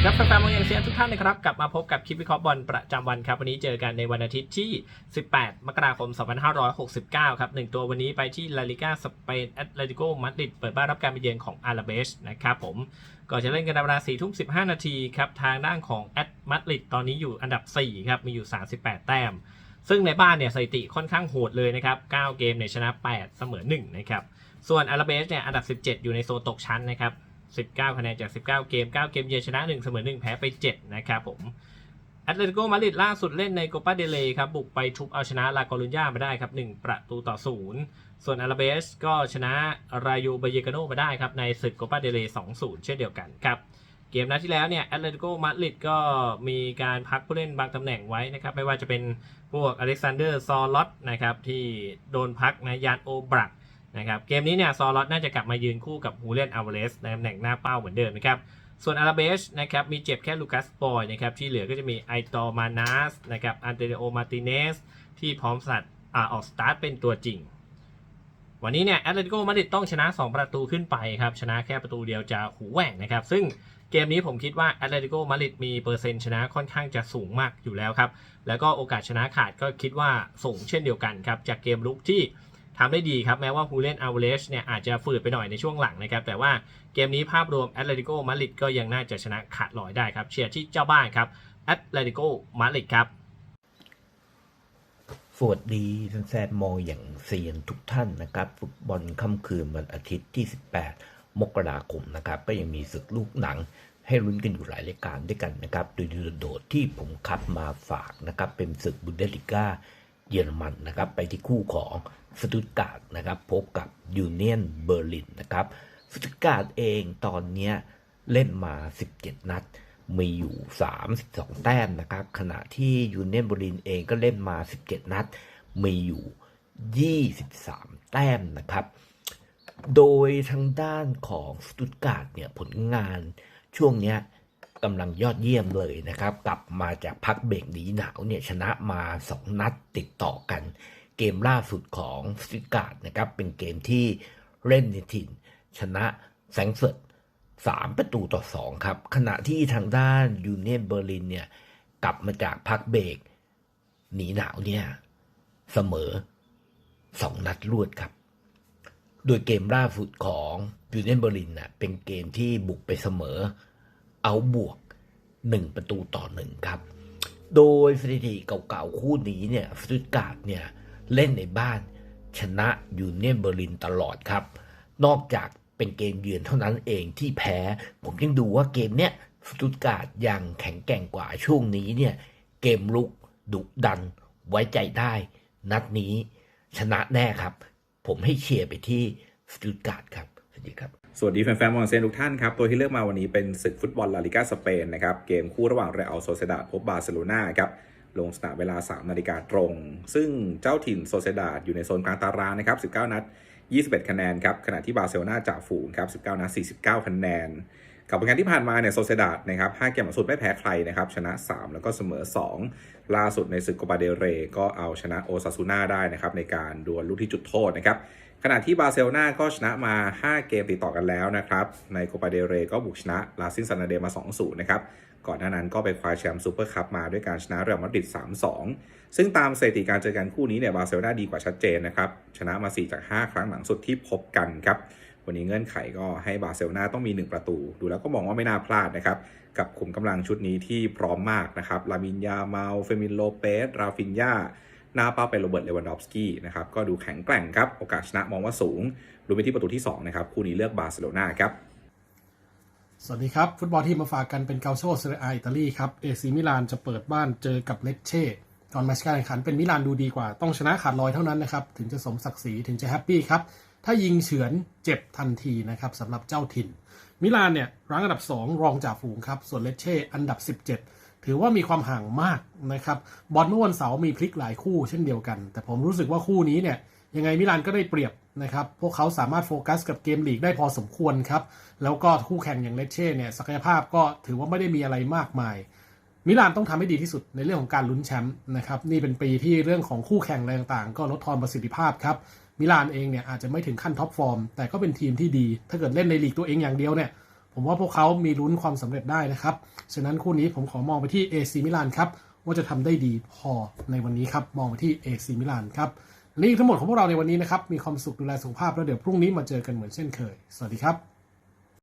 ดีครับแฟนๆมองอย่างเซียนทุกท่านนะครับกลับมาพบกับคลิปวิเคราะห์บอลประจำวันครับวันนี้เจอกันในวันอาทิตย์ที่ 18 มกราคม 2569 ครับหนึ่งตัววันนี้ไปที่ลาลิกาสเปนแอตเลติโกมาดริดเปิดบ้านรับการไปเยือนของอาราเบสนะครับผมก็จะเล่นกันในเวลา4ทุ่ม15 นาทีครับทางด้านของแอตมาดริดตอนนี้อยู่อันดับ 4 ครับ มีอยู่ 38 แต้ม ซึ่งในบ้านเนี่ยสถิติค่อนข้างโหดเลยนะครับ 9 เกมเนี่ยชนะ 8 เสมอ 1 นะครับส่วนอาราเบสเนี่ยอันดับ 17 อยู่ในโซนตกชั้นนะครับ 19 คะแนนจาก 19 เกม 9 เกมเยือนชนะ 1 เสมอ 1 แพ้ไป 7 นะครับผมแอตเลติโกมาดริดล่าสุดเล่นในโกปาเดเลครับ บุกไปทุบเอาชนะลากอรุญญามาได้ครับ 1 ประตูต่อ 0 ส่วนอาราเบสก็ชนะรายูบเยกาโนมาได้ครับ ในศึกโกปาเดเล2-0 เช่นเดียวกันครับ เกมนัดที่แล้วเนี่ยแอตเลติโกมาดริดก็มีการพักผู้เล่นบางตำแหน่งไว้นะครับ ไม่ว่าจะเป็นพวกอเล็กซานเดอร์ซอลล็อตนะครับที่โดนพักนะยานโอบรัก นะครับเกมนี้เนี่ยซอลอตน่าจะกลับมายืนคู่กับฮูเลนอัลวาเรสในตำแหน่งหน้าเป้าเหมือนเดิมนะครับส่วนอาราเบสนะครับมีเจ็บแค่ลูคัสบอยนะครับที่เหลือก็จะมีไอตอมานาสนะครับอันเตเรโอมาติเนสที่พร้อมสัตว์อออกสตาร์ทเป็นตัวจริง วันนี้เนี่ยแอตเลติโกมาดริดต้องชนะ 2 ประตูขึ้นไปครับชนะแค่ประตูเดียวจะหูแหว่งนะครับซึ่งเกมนี้ผมคิดว่าแอตเลติโกมาดริดมีเปอร์เซ็นต์ชนะค่อนข้างจะสูงมากอยู่แล้วครับแล้วก็โอกาสชนะขาดก็คิดว่าสูงเช่นเดียวกันครับจากเกมลุกที่ ทำได้ดีครับ แม้ว่าฮูเลนอัลเวสเนี่ยอาจจะฝืดไปหน่อยในช่วงหลังนะครับ แต่ว่าเกมนี้ภาพรวมแอตเลติโกมาดริดก็ยังน่าจะชนะขาดลอยได้ครับ เชียร์ที่เจ้าบ้านครับแอตเลติโกมาดริดครับ สวัสดีแฟนๆมองอย่างเซียนทุกท่านนะครับ ฟุตบอลค่ำคืนวันอาทิตย์ที่ 18 มกราคมนะครับ ก็ยังมีศึกลูกหนังให้ลุ้นกันอยู่หลายรายการด้วยกันนะครับ โดยโดดที่ผมคัดมาฝากนะครับ เป็นศึกบุนเดสลิก้าเยอรมันนะครับ ไปที่คู่ของ สตุตการ์ดนะครับพบกับยูเนียนเบอร์ลินนะครับสตุตการ์ดเองตอนนี้เล่นมา 17 นัด มีอยู่ 32 แต้มนะครับ ขณะที่ยูเนียนเบอร์ลินเองก็เล่นมา 17 นัด มีอยู่ 23 แต้มนะครับ โดยทางด้านของสตุตการ์ดเนี่ยผลงานช่วงเนี้ยกำลังยอดเยี่ยมเลยนะครับ กลับมาจากพักเบรกหนีหนาวเนี่ยชนะมา 2 นัดติดต่อกัน เกมล่าสุดของสตุตการ์ดนะครับ เป็นเกมที่เล่นในถิ่น ชนะแฟรงก์เฟิร์ตสามประตูต่อสองครับ ขณะที่ทางด้านยูเนียนเบอร์ลินเนี่ย กลับมาจากพักเบรกหนีหนาวเนี่ย เสมอสองนัดรวดครับ โดยเกมล่าสุดของยูเนียนเบอร์ลินน่ะเป็นเกมที่บุกไปเสมอ เอาบวกหนึ่งประตูต่อหนึ่งครับ โดยสถิติเก่าๆคู่นี้เนี่ยสตุตการ์ดเนี่ย เล่นในบ้านชนะยูเนียนเบอร์ลินตลอดครับ นอกจากเป็นเกมเยือนเท่านั้นเองที่แพ้ ผมยังดูว่าเกมเนี้ยสตุตการ์ดยังแข็งแกร่งกว่าช่วงนี้เนี่ยเกมลุกดุดันไว้ใจได้ นัดนี้ชนะแน่ครับ ผมให้เชียร์ไปที่สตุตการ์ดครับ สวัสดีครับ สวัสดีแฟนๆมองเซนทุกท่านครับ ตัวที่เลือกมาวันนี้เป็นศึกฟุตบอลลาลิกาสเปนนะครับ เกมคู่ระหว่างเรอัลโซเซดาดพบบาร์เซโลนาครับ ลงสนามเวลา 3 นาฬิกาตรง ซึ่งเจ้าถิ่นโซเซดาดอยู่ในโซนกลางตารางนะครับ 19 นัด 21 คะแนนครับ ขณะที่บาร์เซโลนาจ่าฝูงครับ 19 นัด 49 คะแนน กับผลงานที่ผ่านมาเนี่ยโซเซดาดนะครับ5เกมหลังสุดไม่แพ้ใครนะครับ ชนะ 3 แล้วก็เสมอ 2 ล่าสุดในศึกโกปาเดเร ก็เอาชนะโอซาซูน่าได้นะครับในการดวลลูกที่จุดโทษนะครับ ขณะที่บาร์เซโลนาก็ชนะมา 5 เกมติดต่อกันแล้วนะครับ ในโคปาเดเรก็บุกชนะลาซินซานาเดมา2-0นะครับ ก่อนหน้านั้นก็ไปคว้าแชมป์ซูเปอร์คัพมาด้วยการชนะเรอัลมาดริด3-2 ซึ่งตามสถิติการเจอกันคู่นี้เนี่ยบาร์เซโลนาดีกว่าชัดเจนนะครับ ชนะมา 4 จาก 5 ครั้งหลังสุดที่พบกันครับ วันนี้เงื่อนไขก็ให้บาร์เซโลนาต้องมี 1 ประตู ดูแล้วก็มองว่าไม่น่าพลาดนะครับ กับขุมกำลังชุดนี้ที่พร้อมมากนะครับ ลามินยาเมาเฟมินโลเปส ราฟินยา หน้าเป้าเป็นโรเบิร์ตเลวันดอฟสกี้นะครับก็ดูแข็งแกร่งครับ โอกาสชนะมองว่าสูงรวมไปที่ประตูที่2นะครับคู่นี้เลือกบาร์เซโลนาครับสวัสดีครับ ฟุตบอลที่มาฝากกันเป็นเกาโชเซเรอาอิตาลีครับเอซีมิลานจะเปิดบ้านเจอกับเลเช่ก่อนแมตช์การแข่งขันเป็นมิลานดูดีกว่า ต้องชนะขาดลอยเท่านั้นนะครับ ถึงจะสมศักดิ์ศรีถึงจะแฮปปี้ครับ ถ้ายิงเฉือนเจ็บทันทีนะครับสำหรับเจ้าถิ่น มิลานเนี่ยรั้งอันดับ 2 รองจากฝูงครับ ส่วนเลเช่อันดับ 17 ถือว่ามีความห่างมากนะครับบอลเมื่อวันเสาร์มีพลิกหลายคู่เช่นเดียวกัน แต่ผมรู้สึกว่าคู่นี้เนี่ยยังไงมิลานก็ได้เปรียบนะครับ พวกเขาสามารถโฟกัสกับเกมลีกได้พอสมควรครับ แล้วก็คู่แข่งอย่างเลเช่เนี่ยศักยภาพก็ถือว่าไม่ได้มีอะไรมากมาย มิลานต้องทำให้ดีที่สุดในเรื่องของการลุ้นแชมป์นะครับ นี่เป็นปีที่เรื่องของคู่แข่งอะไรต่างๆ ก็ลดทอนประสิทธิภาพครับ มิลานเองเนี่ยอาจจะไม่ถึงขั้นท็อปฟอร์ม แต่ก็เป็นทีมที่ดี ถ้าเกิดเล่นในลีกตัวเองอย่างเดียวเนี่ย ผมว่าพวกเขามีลุ้นความสำเร็จได้นะครับ ฉะนั้นคู่นี้ผมขอมองไปที่เอซีมิลานครับ ว่าจะทำได้ดีพอในวันนี้ครับ มองไปที่เอซีมิลานครับ นี่ทั้งหมดของพวกเราในวันนี้นะครับ มีความสุขดูแลสุขภาพแล้วเดี๋ยวพรุ่งนี้มาเจอกันเหมือนเช่นเคย สวัสดีครับ